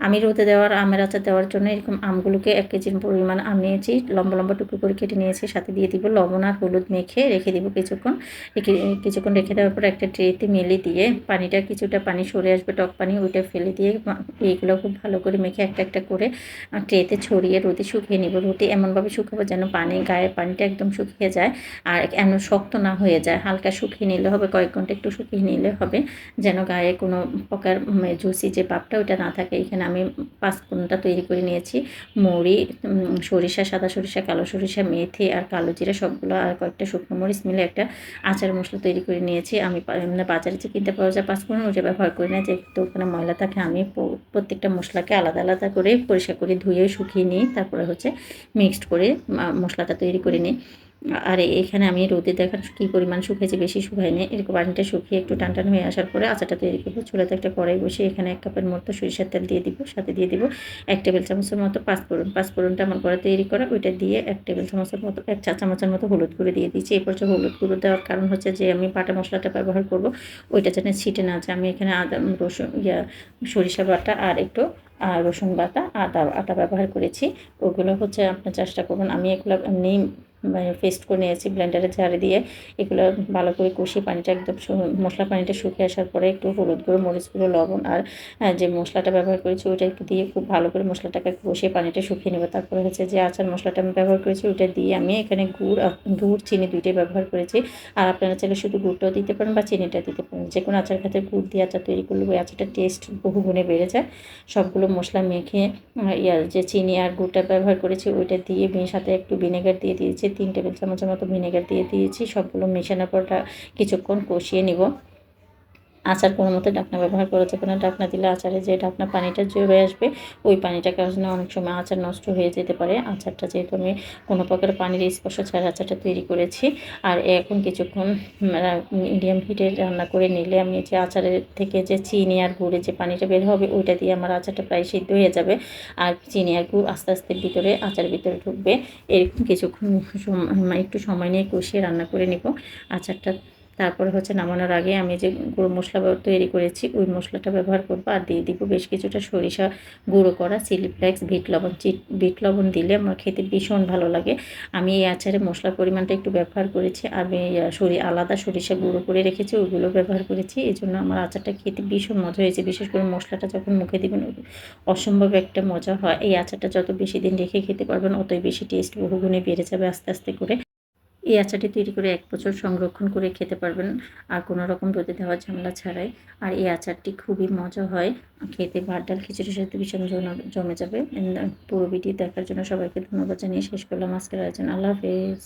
আমি রোদে দেওয়ার, আমের আচার দেওয়ার জন্য এরকম আমগুলোকে এক কেজির পরিমাণ আম নিয়েছি। লম্বা লম্বা টুকরো করে কেটে নিয়েছি, সাথে দিয়ে দিব লবণ আর হলুদ মেখে রেখে দিব কিছুক্ষণ। রেখে কিছুক্ষণ রেখে দেওয়ার পর একটা ট্রেতে মেলে দিয়ে পানিটা কিছুটা পানি সরে আসবে, টক পানি ওইটা ফেলে দিয়ে এইগুলো খুব ভালো করে মেখে একটা একটা করে ট্রেতে ছড়িয়ে রোদে শুকিয়ে নিব। রোদে এমনভাবে শুকাবো যেন পানি, গায়ে পানিটা একদম শুকিয়ে যায় আর এমন শক্ত না হয়ে যায়। হালকা শুকিয়ে নিলে হবে, কয়েক ঘণ্টা একটু শুকিয়ে নিলে হবে যেন গায়ে কোনো প্রকার জুসি যে পাপটা ওইটা না থাকে। এখানে আমি পাঁচফোড়নটা তৈরি করে নিয়েছি। মৌরি সরিষা, সাদা সরিষা, কালো সরিষা, মেথি আর কালো জিরা সবগুলো আর কয়েকটা শুকনো মরিচ মিলে একটা আচার মশলা তৈরি করে নিয়েছি। আমি বাজারে যে কিনতে পাওয়া যায় পাঁচফোড়ন ওটা ব্যবহার করি না। যেহেতু ওখানে ময়লা থাকে, আমি প্রত্যেকটা মশলাকে আলাদা আলাদা করে পরিষ্কার করে ধুয়ে শুকিয়ে নিই। তারপরে হচ্ছে মিক্সড করে মশলাটা তৈরি করে নিই। আর, এখানে আমি রোদে দেখার কী পরিমাণ শুকিয়েছে বেশি শুকায়নি এরকম পানিটা শুকিয়ে একটু টান টান হয়ে আসার পরে আচাটা তৈরি করব। চুলাতে একটা কড়াই বসে এখানে এক কাপের মতো সরিষার তেল দিয়ে দিব। সাথে দিয়ে দিব এক টেবিল চামচের মতো পাঁচফোড়ন। পাঁচফোড়নটা আমার কড়া তৈরি করা। ওইটা দিয়ে এক টেবিল চামচের মতো, এক চা চামচের মতো হলুদ গুঁড়ো দিয়ে দিচ্ছি এই পর্যায়ে হলুদ গুঁড়ো দেওয়ার কারণ হচ্ছে যে, আমি বাটা মশলাটা ব্যবহার করব। ওইটা যেন ছিটে না যায়। আমি এখানে আদা, রসুন, ইয়া, সরিষা বাটা আর একটু আর রসুন বাটা, আদা আটা ব্যবহার করেছি। ওগুলো হচ্ছে আপনার চেষ্টা করবেন। আমি এগুলো এমনি মানে পেস্ট করে নিয়েছি ব্লেন্ডারে ঝাড়ে দিয়ে এগুলো ভালো করে কষিয়ে পানিটা একদম মশলা পানিটা শুকিয়ে আসার পরে একটু হলুদ গুঁড়ো, মরিচ গুঁড়ো, লবণ আর যে মশলাটা ব্যবহার করেছি ওইটা দিয়ে খুব ভালো করে মশলাটাকে কষিয়ে পানিটা শুকিয়ে নেব। তারপরে হচ্ছে যে আচার মশলাটা আমি ব্যবহার করেছি ওইটা দিয়ে আমি এখানে গুড় গুড়, চিনি দুইটাই ব্যবহার করেছি। আর আপনারা চাইলে শুধু গুড়টাও দিতে পারেন বা চিনিটা দিতে পারেন। যে কোনো আচার খাতে গুড় দিয়ে আচার তৈরি করলে ওই আচারটা টেস্ট বহু গুণে বেড়ে যায়। সবগুলো মশলা মেখে ইয়ার যে চিনি আর গুড়টা ব্যবহার করেছি ওইটা দিয়ে, সাথে একটু ভিনেগার দিয়ে দিয়েছি। তিন টেবিল চামচের মতো ভিনেগার দিয়ে দিয়েছি সবগুলো মেশানোর পরটা কিছুক্ষণ কষিয়ে নিব। আচার কোনো মতো ডাকনা ব্যবহার করা যাবে না ডাকনা দিলে আচারে যে ডাকনা পানিটা জড়ে আসবে, ওই পানিটা কারণে অনেক সময় আচার নষ্ট হয়ে যেতে পারে। আচারটা যেহেতু আমি কোনো প্রকার পানির স্পর্শ ছাড়া আচারটা তৈরি করেছি, আর এখন কিছুক্ষণ মিডিয়াম হিটে রান্না করে নিলে আমি যে আচারের থেকে যে চিনি আর গুড়ে যে পানিটা বের হবে, ওইটা দিয়ে আমার আচারটা প্রায় সিদ্ধ হয়ে যাবে। আর চিনি আর গুড় আস্তে আস্তে ভিতরে আচার ভিতরে ঢুকবে। এরকম কিছুক্ষণ একটু সময় নিয়ে কষিয়ে রান্না করে নিব। আচারটা তারপর হচ্ছে নামানোর আগে আমি যে গুঁড়ো মশলা তৈরি করেছি, ওই মশলাটা ব্যবহার করব আর দিয়ে দিব বেশ কিছুটা সরিষা গুঁড়ো করা চিলি ফ্লেক্স, বিট লবণ। বিট লবণ দিলে আমার খেতে ভীষণ ভালো লাগে। আমি এই আচারে মশলার পরিমাণটা একটু ব্যবহার করেছি, আমি সরি, আলাদা সরিষা গুঁড়ো করে রেখেছি, ওইগুলো ব্যবহার করেছি। এই জন্য আমার আচারটা খেতে ভীষণ মজা হয়েছে। বিশেষ করে মশলাটা যখন মুখে দিবেন অসম্ভব একটা মজা হয়। এই আচারটা যত বেশি দিন রেখে খেতে পারবেন, অতই বেশি টেস্ট বহুগুণে বেড়ে যাবে আস্তে আস্তে করে। এই আচারটি তৈরি করে এক বছর সংরক্ষণ করে খেতে পারবেন। আর কোনো রকম রোদে দেওয়া ঝামেলা ছাড়াই। আর এই আচারটি খুবই মজা হয়। খেতে ভাত, ডাল, খিচুড়ির সাথে ভীষণ জমে যাবে। পুরো ভিডিও দেখার জন্য সবাইকে ধন্যবাদ জানিয়ে শেষ করলাম আজকের আয়োজন। আল্লাহ হাফেজ।